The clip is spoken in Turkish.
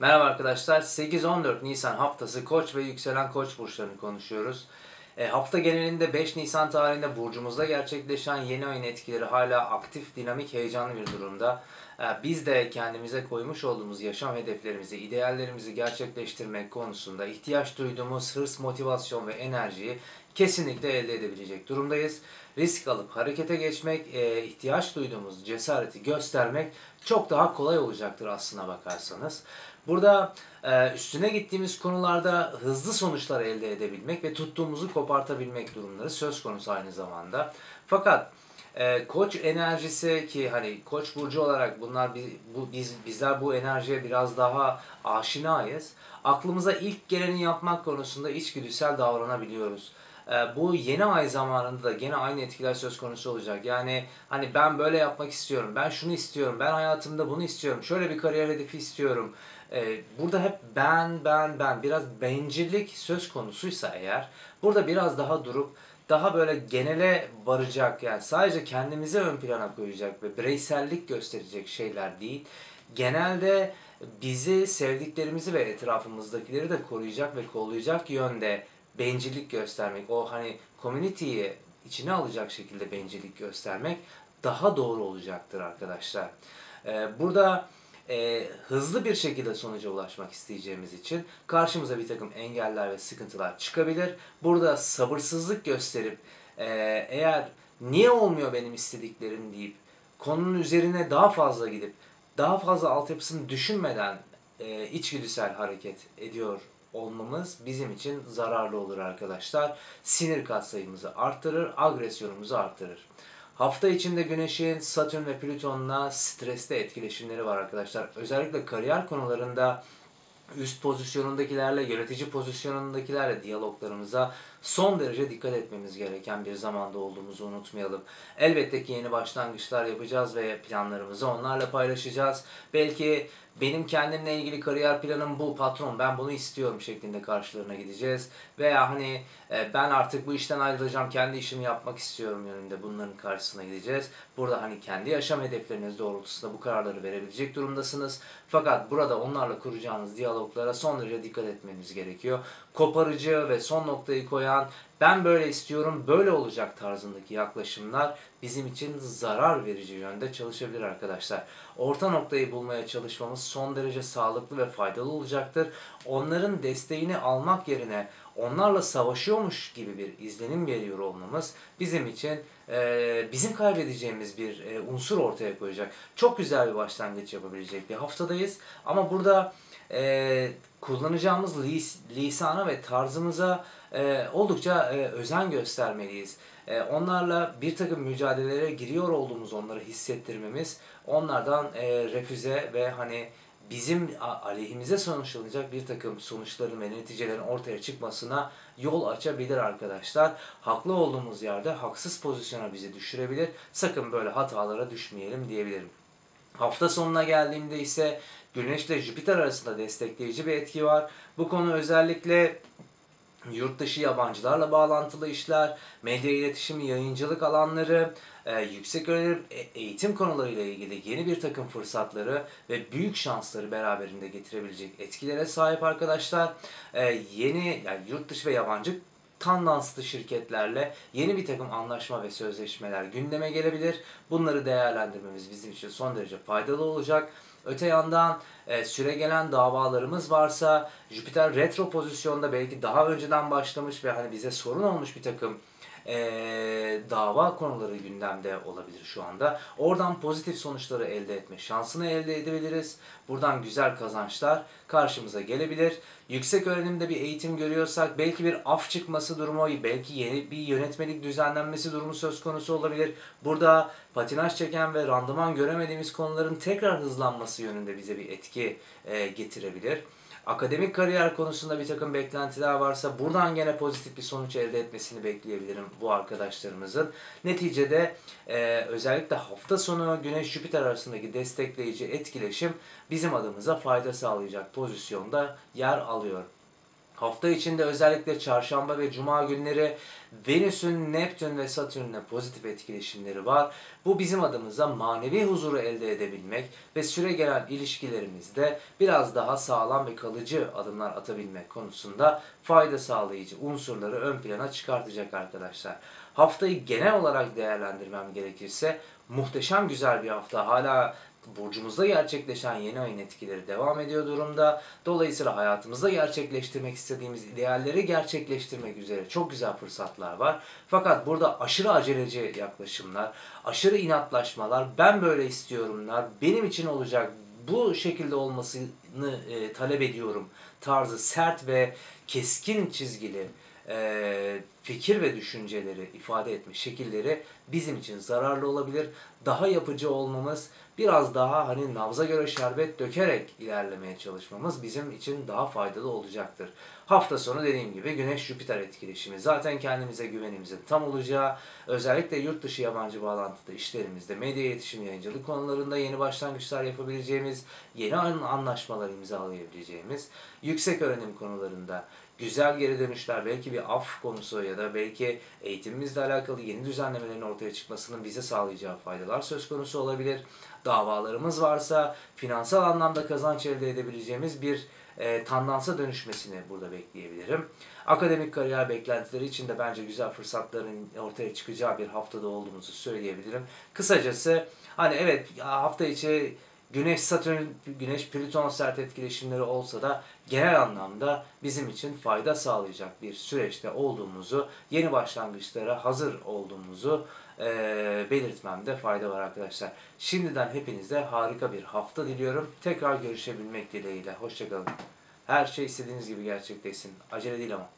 Merhaba arkadaşlar. 8-14 Nisan haftası Koç ve yükselen Koç burçlarını konuşuyoruz. E, hafta genelinde 5 Nisan tarihinde burcumuzda gerçekleşen yeni ayın etkileri hala aktif, dinamik, heyecanlı bir durumda. E, biz de kendimize koymuş olduğumuz yaşam hedeflerimizi, ideallerimizi gerçekleştirmek konusunda ihtiyaç duyduğumuz hırs, motivasyon ve enerjiyi kesinlikle elde edebilecek durumdayız. Risk alıp harekete geçmek, e, ihtiyaç duyduğumuz cesareti göstermek çok daha kolay olacaktır aslına bakarsanız. Burada e, üstüne gittiğimiz konularda hızlı sonuçlar elde edebilmek ve tuttuğumuzu kopartabilmek durumları söz konusu aynı zamanda. Fakat e, koç enerjisi ki hani koç burcu olarak bunlar bu biz bizler bu enerjiye biraz daha aşinayız. Aklımıza ilk geleni yapmak konusunda içgüdüsel davranabiliyoruz. E, bu yeni ay zamanında da gene aynı etkiler söz konusu olacak. Yani hani ben böyle yapmak istiyorum, ben şunu istiyorum, ben hayatımda bunu istiyorum, şöyle bir kariyer hedefi istiyorum. E, burada hep ben, ben, ben biraz bencillik söz konusuysa eğer burada biraz daha durup daha böyle genele varacak yani sadece kendimize ön plana koyacak ve bireysellik gösterecek şeyler değil. Genelde bizi, sevdiklerimizi ve etrafımızdakileri de koruyacak ve kollayacak yönde bencillik göstermek, o hani community'yi içine alacak şekilde bencillik göstermek daha doğru olacaktır arkadaşlar. Ee, burada e, hızlı bir şekilde sonuca ulaşmak isteyeceğimiz için karşımıza bir takım engeller ve sıkıntılar çıkabilir. Burada sabırsızlık gösterip e, eğer niye olmuyor benim istediklerim deyip konunun üzerine daha fazla gidip daha fazla altyapısını düşünmeden e, içgüdüsel hareket ediyor olmamız bizim için zararlı olur arkadaşlar. Sinir katsayımızı arttırır, agresyonumuzu arttırır. Hafta içinde Güneş'in Satürn ve Plüton'la stresli etkileşimleri var arkadaşlar. Özellikle kariyer konularında üst pozisyonundakilerle, yönetici pozisyonundakilerle diyaloglarımıza son derece dikkat etmemiz gereken bir zamanda olduğumuzu unutmayalım. Elbette ki yeni başlangıçlar yapacağız ve planlarımızı onlarla paylaşacağız. Belki benim kendimle ilgili kariyer planım bu patron ben bunu istiyorum şeklinde karşılarına gideceğiz. Veya hani e, ben artık bu işten ayrılacağım kendi işimi yapmak istiyorum yönünde bunların karşısına gideceğiz. Burada hani kendi yaşam hedefleriniz doğrultusunda bu kararları verebilecek durumdasınız. Fakat burada onlarla kuracağınız diyaloglara son derece dikkat etmeniz gerekiyor. Koparıcı ve son noktayı koyan ben böyle istiyorum, böyle olacak tarzındaki yaklaşımlar bizim için zarar verici yönde çalışabilir arkadaşlar. Orta noktayı bulmaya çalışmamız son derece sağlıklı ve faydalı olacaktır. Onların desteğini almak yerine onlarla savaşıyormuş gibi bir izlenim veriyor olmamız bizim için e, bizim kaybedeceğimiz bir e, unsur ortaya koyacak. Çok güzel bir başlangıç yapabilecek bir haftadayız. Ama burada e, kullanacağımız lis, lisana ve tarzımıza e, oldukça e, özen göstermeliyiz. E, onlarla bir takım mücadelelere giriyor olduğumuz onları hissettirmemiz, onlardan e, refüze ve hani bizim aleyhimize sonuçlanacak bir takım sonuçların ve neticelerin ortaya çıkmasına yol açabilir arkadaşlar. Haklı olduğumuz yerde haksız pozisyona bizi düşürebilir. Sakın böyle hatalara düşmeyelim diyebilirim. Hafta sonuna geldiğimde ise Güneş ile Jüpiter arasında destekleyici bir etki var. Bu konu özellikle yurt dışı yabancılarla bağlantılı işler, medya iletişimi, yayıncılık alanları, e, yüksek öğrenim e, eğitim konularıyla ilgili yeni bir takım fırsatları ve büyük şansları beraberinde getirebilecek etkilere sahip arkadaşlar. E, yeni yani yurt dışı ve yabancı tandanslı şirketlerle yeni bir takım anlaşma ve sözleşmeler gündeme gelebilir. Bunları değerlendirmemiz bizim için son derece faydalı olacak. Öte yandan e, süre gelen davalarımız varsa Jüpiter retro pozisyonda belki daha önceden başlamış ve hani bize sorun olmuş bir takım e, dava konuları gündemde olabilir şu anda. Oradan pozitif sonuçları elde etme şansını elde edebiliriz. Buradan güzel kazançlar karşımıza gelebilir. Yüksek öğrenimde bir eğitim görüyorsak belki bir af çıkması durumu, belki yeni bir yönetmelik düzenlenmesi durumu söz konusu olabilir. Burada patinaj çeken ve randıman göremediğimiz konuların tekrar hızlanması yönünde bize bir etki e, getirebilir akademik kariyer konusunda bir takım beklentiler varsa buradan gene pozitif bir sonuç elde etmesini bekleyebilirim bu arkadaşlarımızın. Neticede e, özellikle hafta sonu Güneş-Jüpiter arasındaki destekleyici etkileşim bizim adımıza fayda sağlayacak pozisyonda yer alıyor. Hafta içinde özellikle çarşamba ve cuma günleri Venüs'ün Neptün ve Satürn'le pozitif etkileşimleri var. Bu bizim adımıza manevi huzuru elde edebilmek ve süre gelen ilişkilerimizde biraz daha sağlam ve kalıcı adımlar atabilmek konusunda fayda sağlayıcı unsurları ön plana çıkartacak arkadaşlar. Haftayı genel olarak değerlendirmem gerekirse muhteşem güzel bir hafta. Hala burcumuzda gerçekleşen yeni ayın etkileri devam ediyor durumda. Dolayısıyla hayatımızda gerçekleştirmek istediğimiz idealleri gerçekleştirmek üzere çok güzel fırsatlar var. Fakat burada aşırı aceleci yaklaşımlar, aşırı inatlaşmalar, ben böyle istiyorumlar, benim için olacak, bu şekilde olmasını e, talep ediyorum tarzı sert ve keskin çizgili e, fikir ve düşünceleri ifade etme şekilleri bizim için zararlı olabilir. Daha yapıcı olmamız, biraz daha hani nabza göre şerbet dökerek ilerlemeye çalışmamız bizim için daha faydalı olacaktır. Hafta sonu dediğim gibi Güneş-Jüpiter etkileşimi zaten kendimize güvenimizin tam olacağı, özellikle yurt dışı yabancı bağlantıda işlerimizde, medya iletişim yayıncılık konularında yeni başlangıçlar yapabileceğimiz, yeni anlaşmalar imzalayabileceğimiz, yüksek öğrenim konularında güzel geri dönüşler, belki bir af konusu ya da belki eğitimimizle alakalı yeni düzenlemelerin ortaya çıkmasının bize sağlayacağı faydalar söz konusu olabilir. Davalarımız varsa finansal anlamda kazanç elde edebileceğimiz bir e, tandansa dönüşmesini burada bekleyebilirim. Akademik kariyer beklentileri için de bence güzel fırsatların ortaya çıkacağı bir haftada olduğumuzu söyleyebilirim. Kısacası hani evet hafta içi Güneş Satürn, Güneş Plüton sert etkileşimleri olsa da genel anlamda bizim için fayda sağlayacak bir süreçte olduğumuzu, yeni başlangıçlara hazır olduğumuzu e, belirtmemde fayda var arkadaşlar. Şimdiden hepinize harika bir hafta diliyorum. Tekrar görüşebilmek dileğiyle. Hoşçakalın. Her şey istediğiniz gibi gerçekleşsin. Acele değil ama.